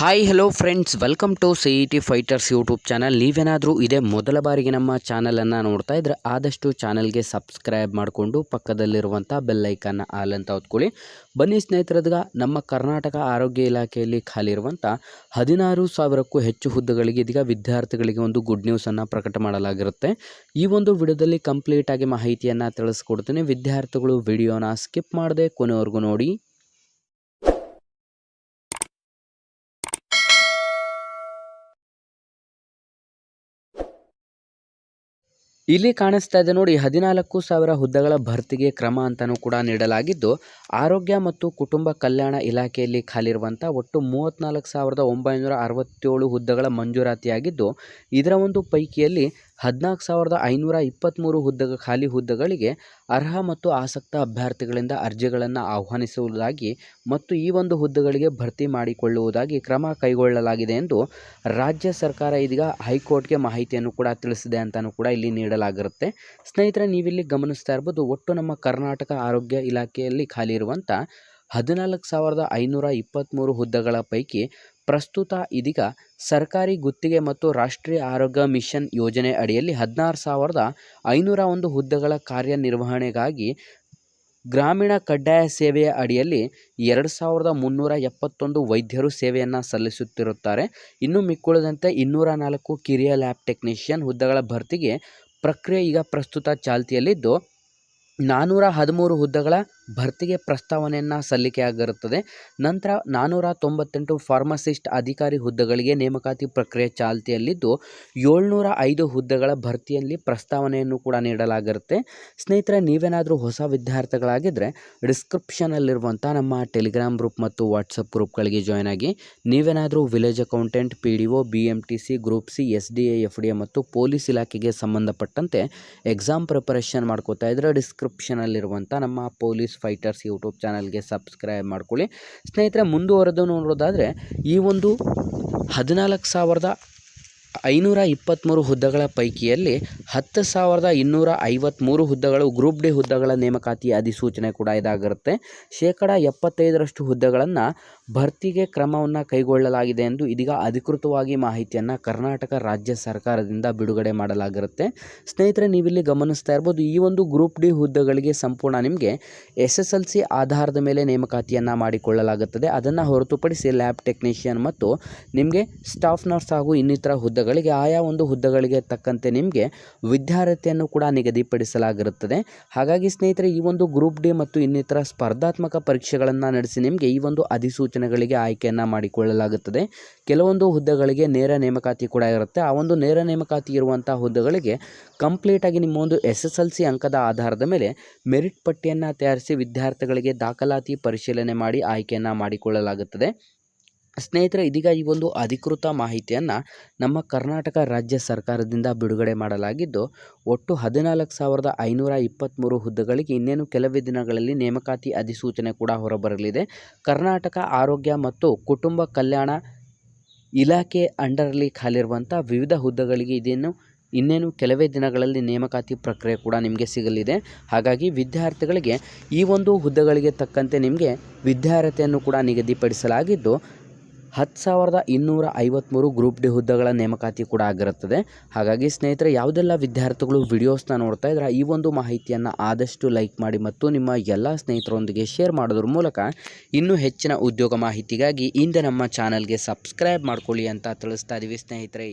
Hi hello friends welcome to C E T fighters YouTube channel ನೀವೇನಾದರೂ ಇದೇ ಮೊದಲ ಬಾರಿಗೆ ನಮ್ಮ ಚಾನಲನ್ನು ನೋಡ್ತಾ ಇದ್ದರೆ ಆದಷ್ಟು ಚಾನಲ್ಗೆ ಸಬ್ಸ್ಕ್ರೈಬ್ ಮಾಡಿಕೊಂಡು ಪಕ್ಕದಲ್ಲಿರುವಂಥ ಬೆಲ್ಲೈಕನ್ನ ಆಲ್ ಅಂತ ಹೊತ್ಕೊಳ್ಳಿ. ಬನ್ನಿ ಸ್ನೇಹಿತರದ್ಗ, ನಮ್ಮ ಕರ್ನಾಟಕ ಆರೋಗ್ಯ ಇಲಾಖೆಯಲ್ಲಿ ಖಾಲಿ ಇರುವಂಥ ಹದಿನಾರು ಸಾವಿರಕ್ಕೂ ಹೆಚ್ಚು ಹುದ್ದೆಗಳಿಗೆ, ಇದೀಗ ವಿದ್ಯಾರ್ಥಿಗಳಿಗೆ ಒಂದು ಗುಡ್ ನ್ಯೂಸನ್ನು ಪ್ರಕಟ ಮಾಡಲಾಗಿರುತ್ತೆ. ಈ ಒಂದು ವಿಡಿಯೋದಲ್ಲಿ ಕಂಪ್ಲೀಟಾಗಿ ಮಾಹಿತಿಯನ್ನು ತಿಳಿಸ್ಕೊಡ್ತೀನಿ. ವಿದ್ಯಾರ್ಥಿಗಳು ವಿಡಿಯೋನ ಸ್ಕಿಪ್ ಮಾಡದೆ ಕೊನೆವರೆಗೂ ನೋಡಿ. ಇಲ್ಲಿ ಕಾಣಿಸ್ತಾ ಇದೆ ನೋಡಿ, ಹದಿನಾಲ್ಕು ಸಾವಿರ ಹುದ್ದೆಗಳ ಭರ್ತಿಗೆ ಕ್ರಮ ಅಂತಲೂ ಕೂಡ ನೀಡಲಾಗಿದ್ದು, ಆರೋಗ್ಯ ಮತ್ತು ಕುಟುಂಬ ಕಲ್ಯಾಣ ಇಲಾಖೆಯಲ್ಲಿ ಖಾಲಿರುವಂಥ ಒಟ್ಟು ಮೂವತ್ತ್ನಾಲ್ಕು ಸಾವಿರದ ಒಂಬೈನೂರ ಅರವತ್ತೇಳು ಹುದ್ದೆಗಳ ಮಂಜೂರಾತಿಯಾಗಿದ್ದು, ಇದರ ಒಂದು ಪೈಕಿಯಲ್ಲಿ ಹದಿನಾಲ್ಕು ಸಾವಿರದ ಐನೂರ ಇಪ್ಪತ್ತ್ಮೂರು ಹುದ್ದೆ ಖಾಲಿ ಹುದ್ದೆಗಳಿಗೆ ಅರ್ಹ ಮತ್ತು ಆಸಕ್ತ ಅಭ್ಯರ್ಥಿಗಳಿಂದ ಅರ್ಜಿಗಳನ್ನು ಆಹ್ವಾನಿಸುವುದಾಗಿ ಮತ್ತು ಈ ಒಂದು ಹುದ್ದೆಗಳಿಗೆ ಭರ್ತಿ ಮಾಡಿಕೊಳ್ಳುವುದಾಗಿ ಕ್ರಮ ಕೈಗೊಳ್ಳಲಾಗಿದೆ ಎಂದು ರಾಜ್ಯ ಸರ್ಕಾರ ಇದೀಗ ಹೈಕೋರ್ಟ್ಗೆ ಮಾಹಿತಿಯನ್ನು ಕೂಡ ತಿಳಿಸಿದೆ ಅಂತಲೂ ಕೂಡ ಇಲ್ಲಿ ನೀಡಲಾಗಿರುತ್ತೆ. ಸ್ನೇಹಿತರೆ, ನೀವಿಲ್ಲಿ ಗಮನಿಸ್ತಾ ಇರ್ಬೋದು, ಒಟ್ಟು ನಮ್ಮ ಕರ್ನಾಟಕ ಆರೋಗ್ಯ ಇಲಾಖೆಯಲ್ಲಿ ಖಾಲಿ ಇರುವಂಥ ಹದಿನಾಲ್ಕು ಸಾವಿರದ ಐನೂರ ಇಪ್ಪತ್ತ್ಮೂರು ಹುದ್ದೆಗಳ ಪೈಕಿ ಪ್ರಸ್ತುತ ಇದೀಗ ಸರ್ಕಾರಿ ಗುತ್ತಿಗೆ ಮತ್ತು ರಾಷ್ಟ್ರೀಯ ಆರೋಗ್ಯ ಮಿಷನ್ ಯೋಜನೆ ಅಡಿಯಲ್ಲಿ ಹದಿನಾರು ಸಾವಿರದ ಐನೂರ ಒಂದು ಹುದ್ದೆಗಳ ಕಾರ್ಯನಿರ್ವಹಣೆಗಾಗಿ ಗ್ರಾಮೀಣ ಕಡ್ಡಾಯ ಸೇವೆಯ ಅಡಿಯಲ್ಲಿ ಎರಡು ಸಾವಿರದ ಮುನ್ನೂರ ಎಪ್ಪತ್ತೊಂದು ವೈದ್ಯರು ಸೇವೆಯನ್ನು ಸಲ್ಲಿಸುತ್ತಿರುತ್ತಾರೆ. ಇನ್ನು ಮಿಕ್ಕುಳಿದಂತೆ ಇನ್ನೂರ ನಾಲ್ಕು ಕಿರಿಯ ಲ್ಯಾಬ್ ಟೆಕ್ನಿಷಿಯನ್ ಹುದ್ದೆಗಳ ಭರ್ತಿಗೆ ಪ್ರಕ್ರಿಯೆ ಈಗ ಪ್ರಸ್ತುತ ಚಾಲ್ತಿಯಲ್ಲಿದ್ದು ನಾನ್ನೂರ ಹದಿಮೂರು ಹುದ್ದೆಗಳ ಭರ್ತಿಗೆ ಪ್ರಸ್ತಾವನೆಯನ್ನು ಸಲ್ಲಿಕೆಯಾಗಿರುತ್ತದೆ. ನಂತರ ನಾನ್ನೂರ ತೊಂಬತ್ತೆಂಟು ಫಾರ್ಮಸಿಸ್ಟ್ ಅಧಿಕಾರಿ ಹುದ್ದೆಗಳಿಗೆ ನೇಮಕಾತಿ ಪ್ರಕ್ರಿಯೆ ಚಾಲ್ತಿಯಲ್ಲಿದ್ದು ಏಳ್ನೂರ ಐದು ಹುದ್ದೆಗಳ ಭರ್ತಿಯಲ್ಲಿ ಪ್ರಸ್ತಾವನೆಯನ್ನು ಕೂಡ ನೀಡಲಾಗಿರುತ್ತೆ. ಸ್ನೇಹಿತರೆ, ನೀವೇನಾದರೂ ಹೊಸ ವಿದ್ಯಾರ್ಥಿಗಳಾಗಿದ್ದರೆ ಡಿಸ್ಕ್ರಿಪ್ಷನಲ್ಲಿರುವಂಥ ನಮ್ಮ ಟೆಲಿಗ್ರಾಮ್ ಗ್ರೂಪ್ ಮತ್ತು ವಾಟ್ಸಪ್ ಗ್ರೂಪ್ಗಳಿಗೆ ಜಾಯ್ನ್ ಆಗಿ, ನೀವೇನಾದರೂ village accountant, P D O, B M T C, group C, S D A F D A ಮತ್ತು ಪೊಲೀಸ್ ಇಲಾಖೆಗೆ ಸಂಬಂಧಪಟ್ಟಂತೆ ಎಕ್ಸಾಮ್ ಪ್ರಿಪರೇಷನ್ ಮಾಡ್ಕೋತಾ ಇದ್ದರೆ ಡಿಸ್ಕ್ರಿಪ್ಷನಲ್ಲಿರುವಂಥ ನಮ್ಮ ಪೊಲೀಸ್ ಫೈಟರ್ಸ್ ಯೂಟ್ಯೂಬ್ ಚಾನಲ್ಗೆ ಸಬ್ಸ್ಕ್ರೈಬ್ ಮಾಡ್ಕೊಳ್ಳಿ. ಸ್ನೇಹಿತರೆ, ಮುಂದುವರೆದು ನೋಡೋದಾದರೆ, ಈ ಒಂದು ಹದಿನಾಲ್ಕು ಸಾವಿರದ ಐನೂರ ಇಪ್ಪತ್ತ್ಮೂರು ಹುದ್ದೆಗಳ ಪೈಕಿಯಲ್ಲಿ ಹತ್ತು ಸಾವಿರದ ಇನ್ನೂರ ಐವತ್ತ್ಮೂರು ಹುದ್ದೆಗಳು ಗ್ರೂಪ್ ಡಿ ಹುದ್ದೆಗಳ ನೇಮಕಾತಿ ಅಧಿಸೂಚನೆ ಕೂಡ ಇದಾಗಿರುತ್ತೆ. ಶೇಕಡ ಎಪ್ಪತ್ತೈದರಷ್ಟು ಹುದ್ದೆಗಳನ್ನು ಭರ್ತಿಗೆ ಕ್ರಮವನ್ನು ಕೈಗೊಳ್ಳಲಾಗಿದೆ ಎಂದು ಇದೀಗ ಅಧಿಕೃತವಾಗಿ ಮಾಹಿತಿಯನ್ನು ಕರ್ನಾಟಕ ರಾಜ್ಯ ಸರ್ಕಾರದಿಂದ ಬಿಡುಗಡೆ ಮಾಡಲಾಗಿರುತ್ತೆ. ಸ್ನೇಹಿತರೆ, ನೀವಿಲ್ಲಿ ಗಮನಿಸ್ತಾ ಇರ್ಬೋದು, ಈ ಒಂದು ಗ್ರೂಪ್ ಡಿ ಹುದ್ದೆಗಳಿಗೆ ಸಂಪೂರ್ಣ ನಿಮಗೆ ಎಸ್ ಎಸ್ ಎಲ್ ಸಿ ಆಧಾರದ ಮೇಲೆ ನೇಮಕಾತಿಯನ್ನು ಮಾಡಿಕೊಳ್ಳಲಾಗುತ್ತದೆ. ಅದನ್ನು ಹೊರತುಪಡಿಸಿ ಲ್ಯಾಬ್ ಟೆಕ್ನಿಷಿಯನ್ ಮತ್ತು ನಿಮಗೆ ಸ್ಟಾಫ್ ನರ್ಸ್ ಹಾಗೂ ಇನ್ನಿತರ ಹುದ್ದೆಗಳಿಗೆ ಆಯಾ ಒಂದು ಹುದ್ದೆಗಳಿಗೆ ತಕ್ಕಂತೆ ನಿಮಗೆ ವಿದ್ಯಾರ್ಥಿಯನ್ನು ಕೂಡ ನಿಗದಿಪಡಿಸಲಾಗಿರುತ್ತದೆ. ಹಾಗಾಗಿ ಸ್ನೇಹಿತರೆ, ಈ ಒಂದು ಗ್ರೂಪ್ ಡಿ ಮತ್ತು ಇನ್ನಿತರ ಸ್ಪರ್ಧಾತ್ಮಕ ಪರೀಕ್ಷೆಗಳನ್ನು ನಡೆಸಿ ನಿಮಗೆ ಈ ಒಂದು ಅಧಿಸೂಚನೆಗಳಿಗೆ ಆಯ್ಕೆಯನ್ನು ಮಾಡಿಕೊಳ್ಳಲಾಗುತ್ತದೆ. ಕೆಲವೊಂದು ಹುದ್ದೆಗಳಿಗೆ ನೇರ ನೇಮಕಾತಿ ಕೂಡ ಇರುತ್ತೆ. ಆ ಒಂದು ನೇರ ನೇಮಕಾತಿ ಇರುವಂಥ ಹುದ್ದೆಗಳಿಗೆ ಕಂಪ್ಲೀಟಾಗಿ ನಿಮ್ಮ ಒಂದು ಎಸ್ ಎಸ್ ಎಲ್ ಸಿ ಅಂಕದ ಆಧಾರದ ಮೇಲೆ ಮೆರಿಟ್ ಪಟ್ಟಿಯನ್ನು ತಯಾರಿಸಿ ವಿದ್ಯಾರ್ಥಿಗಳಿಗೆ ದಾಖಲಾತಿ ಪರಿಶೀಲನೆ ಮಾಡಿ ಆಯ್ಕೆಯನ್ನು ಮಾಡಿಕೊಳ್ಳಲಾಗುತ್ತದೆ. ಸ್ನೇಹಿತರೆ, ಇದೀಗ ಈ ಒಂದು ಅಧಿಕೃತ ಮಾಹಿತಿಯನ್ನು ನಮ್ಮ ಕರ್ನಾಟಕ ರಾಜ್ಯ ಸರ್ಕಾರದಿಂದ ಬಿಡುಗಡೆ ಮಾಡಲಾಗಿದ್ದು, ಒಟ್ಟು ಹದಿನಾಲ್ಕು ಸಾವಿರದ ಐನೂರ ಇಪ್ಪತ್ತ್ಮೂರು ಹುದ್ದೆಗಳಿಗೆ ಇನ್ನೇನು ಕೆಲವೇ ದಿನಗಳಲ್ಲಿ ನೇಮಕಾತಿ ಅಧಿಸೂಚನೆ ಕೂಡ ಹೊರಬರಲಿದೆ. ಕರ್ನಾಟಕ ಆರೋಗ್ಯ ಮತ್ತು ಕುಟುಂಬ ಕಲ್ಯಾಣ ಇಲಾಖೆ ಅಂಡರಲ್ಲಿ ಖಾಲಿರುವಂಥ ವಿವಿಧ ಹುದ್ದೆಗಳಿಗೆ ಇದೇನು, ಇನ್ನೇನು ಕೆಲವೇ ದಿನಗಳಲ್ಲಿ ನೇಮಕಾತಿ ಪ್ರಕ್ರಿಯೆ ಕೂಡ ನಿಮಗೆ ಸಿಗಲಿದೆ. ಹಾಗಾಗಿ ವಿದ್ಯಾರ್ಥಿಗಳಿಗೆ ಈ ಒಂದು ಹುದ್ದೆಗಳಿಗೆ ತಕ್ಕಂತೆ ನಿಮಗೆ ವಿದ್ಯಾರ್ಹತೆಯನ್ನು ಕೂಡ ನಿಗದಿಪಡಿಸಲಾಗಿದ್ದು ಹತ್ತು ಸಾವಿರದ ಇನ್ನೂರ ಐವತ್ತ್ಮೂರು ಗ್ರೂಪ್ ಡಿ ಹುದ್ದೆಗಳ ನೇಮಕಾತಿ ಕೂಡ ಆಗಿರುತ್ತದೆ. ಹಾಗಾಗಿ ಸ್ನೇಹಿತರೆ, ಯಾವುದೆಲ್ಲ ವಿದ್ಯಾರ್ಥಿಗಳು ವಿಡಿಯೋಸ್ನ ನೋಡ್ತಾ ಇದ್ರೆ, ಈ ಒಂದು ಮಾಹಿತಿಯನ್ನು ಆದಷ್ಟು ಲೈಕ್ ಮಾಡಿ ಮತ್ತು ನಿಮ್ಮ ಎಲ್ಲ ಸ್ನೇಹಿತರೊಂದಿಗೆ ಶೇರ್ ಮಾಡೋದ್ರ ಮೂಲಕ ಇನ್ನೂ ಹೆಚ್ಚಿನ ಉದ್ಯೋಗ ಮಾಹಿತಿಗಾಗಿ ಇಂದ ನಮ್ಮ ಚಾನಲ್ಗೆ ಸಬ್ಸ್ಕ್ರೈಬ್ ಮಾಡ್ಕೊಳ್ಳಿ ಅಂತ ತಿಳಿಸ್ತಾ ಇದ್ದೀವಿ ಸ್ನೇಹಿತರೆ.